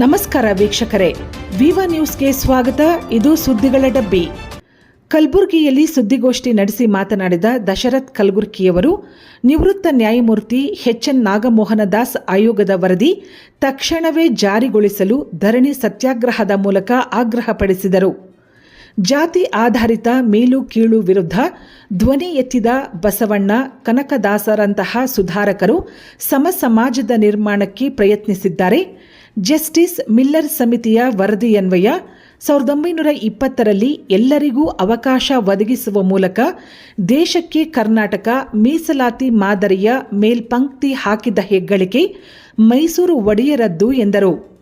ನಮಸ್ಕಾರ ವೀಕ್ಷಕರೇ. ವಿವಾ ನ್ಯೂಸ್ಗೆ ಸ್ವಾಗತ. ಇದು ಸುದ್ದಿಗಳ ಡಬ್ಬಿ. ಕಲಬುರಗಿಯಲ್ಲಿ ಸುದ್ದಿಗೋಷ್ಠಿ ನಡೆಸಿ ಮಾತನಾಡಿದ ದಶರಥ್ ಕಲಬುರ್ಗಿಯವರು, ನಿವೃತ್ತ ನ್ಯಾಯಮೂರ್ತಿ ಎಚ್ ಎನ್ ನಾಗಮೋಹನ ದಾಸ್ ಆಯೋಗದ ವರದಿ ತಕ್ಷಣವೇ ಜಾರಿಗೊಳಿಸಲು ಧರಣಿ ಸತ್ಯಾಗ್ರಹದ ಮೂಲಕ ಆಗ್ರಹಪಡಿಸಿದರು ಜಾತಿ ಆಧಾರಿತ ಮೇಲು ಕೀಳು ವಿರುದ್ಧ ಧ್ವನಿ ಎತ್ತಿದ ಬಸವಣ್ಣ, ಕನಕದಾಸರಂತಹ ಸುಧಾರಕರು ಸಮ ಸಮಾಜದ ನಿರ್ಮಾಣಕ್ಕೆ ಪ್ರಯತ್ನಿಸಿದ್ದಾರೆ. ಜಸ್ಟಿಸ್ ಮಿಲ್ಲರ್ ಸಮಿತಿಯ ವರದಿಯನ್ವಯ ಸಾವಿರದ ಒಂಬೈನೂರ ಇಪ್ಪತ್ತರಲ್ಲಿ ಎಲ್ಲರಿಗೂ ಅವಕಾಶ ಒದಗಿಸುವ ಮೂಲಕ ದೇಶಕ್ಕೆ ಕರ್ನಾಟಕ ಮೀಸಲಾತಿ ಮಾದರಿಯ ಮೇಲ್ಪಂಕ್ತಿ ಹಾಕಿದ ಹೆಗ್ಗಳಿಕೆ ಮೈಸೂರು ಒಡೆಯರದ್ದು ಎಂದರು.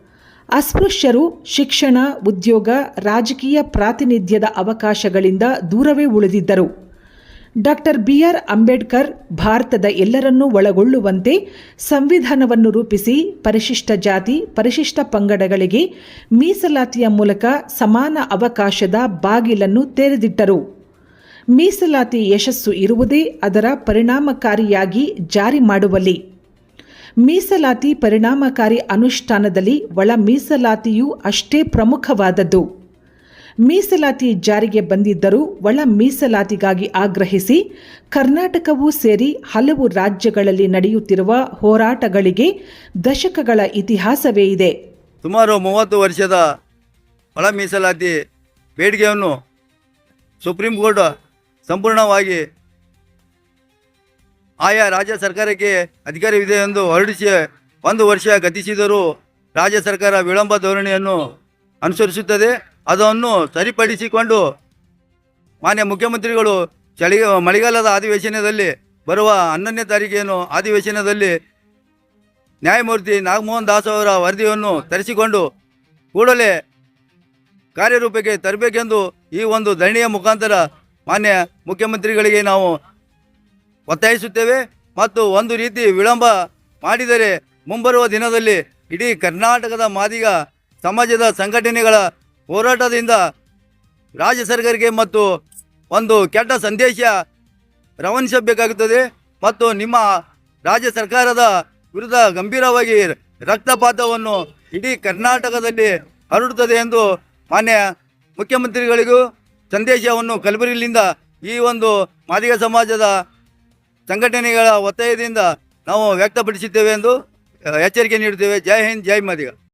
ಅಸ್ಪೃಶ್ಯರು ಶಿಕ್ಷಣ, ಉದ್ಯೋಗ, ರಾಜಕೀಯ ಪ್ರಾತಿನಿಧ್ಯದ ಅವಕಾಶಗಳಿಂದ ದೂರವೇ ಉಳಿದಿದ್ದರು. ಡಾಕ್ಟರ್ ಬಿಆರ್ ಅಂಬೇಡ್ಕರ್ ಭಾರತದ ಎಲ್ಲರನ್ನೂ ಒಳಗೊಳ್ಳುವಂತೆ ಸಂವಿಧಾನವನ್ನು ರೂಪಿಸಿ ಪರಿಶಿಷ್ಟ ಜಾತಿ, ಪರಿಶಿಷ್ಟ ಪಂಗಡಗಳಿಗೆ ಮೀಸಲಾತಿಯ ಮೂಲಕ ಸಮಾನ ಅವಕಾಶದ ಬಾಗಿಲನ್ನು ತೆರೆದಿಟ್ಟರು. ಮೀಸಲಾತಿ ಯಶಸ್ಸು ಇರುವುದೇ ಅದರ ಪರಿಣಾಮಕಾರಿಯಾಗಿ ಜಾರಿ ಮಾಡುವಲ್ಲಿ. ಮೀಸಲಾತಿ ಪರಿಣಾಮಕಾರಿ ಅನುಷ್ಠಾನದಲ್ಲಿ ಒಳ ಮೀಸಲಾತಿಯೂ ಅಷ್ಟೇ ಪ್ರಮುಖವಾದದ್ದು. ಮೀಸಲಾತಿ ಜಾರಿಗೆ ಬಂದಿದ್ದರೂ ಒಳ ಮೀಸಲಾತಿಗಾಗಿ ಆಗ್ರಹಿಸಿ ಕರ್ನಾಟಕವೂ ಸೇರಿ ಹಲವು ರಾಜ್ಯಗಳಲ್ಲಿ ನಡೆಯುತ್ತಿರುವ ಹೋರಾಟಗಳಿಗೆ ದಶಕಗಳ ಇತಿಹಾಸವೇ ಇದೆ. ಸುಮಾರು ಮೂವತ್ತು ವರ್ಷದ ಒಳ ಮೀಸಲಾತಿ ಬೇಡಿಕೆಯನ್ನು ಸುಪ್ರೀಂ ಕೋರ್ಟ್ ಸಂಪೂರ್ಣವಾಗಿ ಆಯಾ ರಾಜ್ಯ ಸರ್ಕಾರಕ್ಕೆ ಅಧಿಕಾರವಿದೆ ಎಂದು ಹೊರಡಿಸಿ ಒಂದು ವರ್ಷ ಗತಿಸಿದರೂ ರಾಜ್ಯ ಸರ್ಕಾರ ವಿಳಂಬ ಧೋರಣೆಯನ್ನು ಅನುಸರಿಸುತ್ತದೆ. ಅದನ್ನು ಸರಿಪಡಿಸಿಕೊಂಡು ಮಾನ್ಯ ಮುಖ್ಯಮಂತ್ರಿಗಳು ಚಳಿ, ಮಳೆಗಾಲದ ಅಧಿವೇಶನದಲ್ಲಿ ಬರುವ ಹನ್ನೊಂದನೇ ತಾರೀಕಿನ ಅಧಿವೇಶನದಲ್ಲಿ ನ್ಯಾಯಮೂರ್ತಿ ನಾಗಮೋಹನ್ ದಾಸ್ ಅವರ ವರದಿಯನ್ನು ತರಿಸಿಕೊಂಡು ಕೂಡಲೇ ಕಾರ್ಯರೂಪಕ್ಕೆ ತರಬೇಕೆಂದು ಈ ಒಂದು ಧರಣಿಯ ಮುಖಾಂತರ ಮಾನ್ಯ ಮುಖ್ಯಮಂತ್ರಿಗಳಿಗೆ ನಾವು ಒತ್ತಾಯಿಸುತ್ತೇವೆ ಮತ್ತು ಒಂದು ರೀತಿ ವಿಳಂಬ ಮಾಡಿದರೆ ಮುಂಬರುವ ದಿನದಲ್ಲಿ ಇಡೀ ಕರ್ನಾಟಕದ ಮಾದಿಗ ಸಮಾಜದ ಸಂಘಟನೆಗಳ ಹೋರಾಟದಿಂದ ರಾಜ್ಯ ಸರ್ಕಾರಕ್ಕೆ ಮತ್ತು ಒಂದು ಕೆಟ್ಟ ಸಂದೇಶ ರವಾನಿಸಬೇಕಾಗುತ್ತದೆ ಮತ್ತು ನಿಮ್ಮ ರಾಜ್ಯ ಸರ್ಕಾರದ ವಿರುದ್ಧ ಗಂಭೀರವಾಗಿ ರಕ್ತಪಾತವನ್ನು ಇಡೀ ಕರ್ನಾಟಕದಲ್ಲಿ ಹರಡುತ್ತದೆ ಎಂದು ಮಾನ್ಯ ಮುಖ್ಯಮಂತ್ರಿಗಳಿಗೂ ಸಂದೇಶವನ್ನು ಕಲಬುರಗಿಯಿಂದ ಈ ಒಂದು ಮಾದಿಗ ಸಮಾಜದ ಸಂಘಟನೆಗಳ ಒತ್ತಾಯದಿಂದ ನಾವು ವ್ಯಕ್ತಪಡಿಸುತ್ತೇವೆ ಎಂದು ಎಚ್ಚರಿಕೆ ನೀಡುತ್ತೇವೆ. ಜೈ ಹಿಂದ್, ಜೈ ಮಾದಿಗ.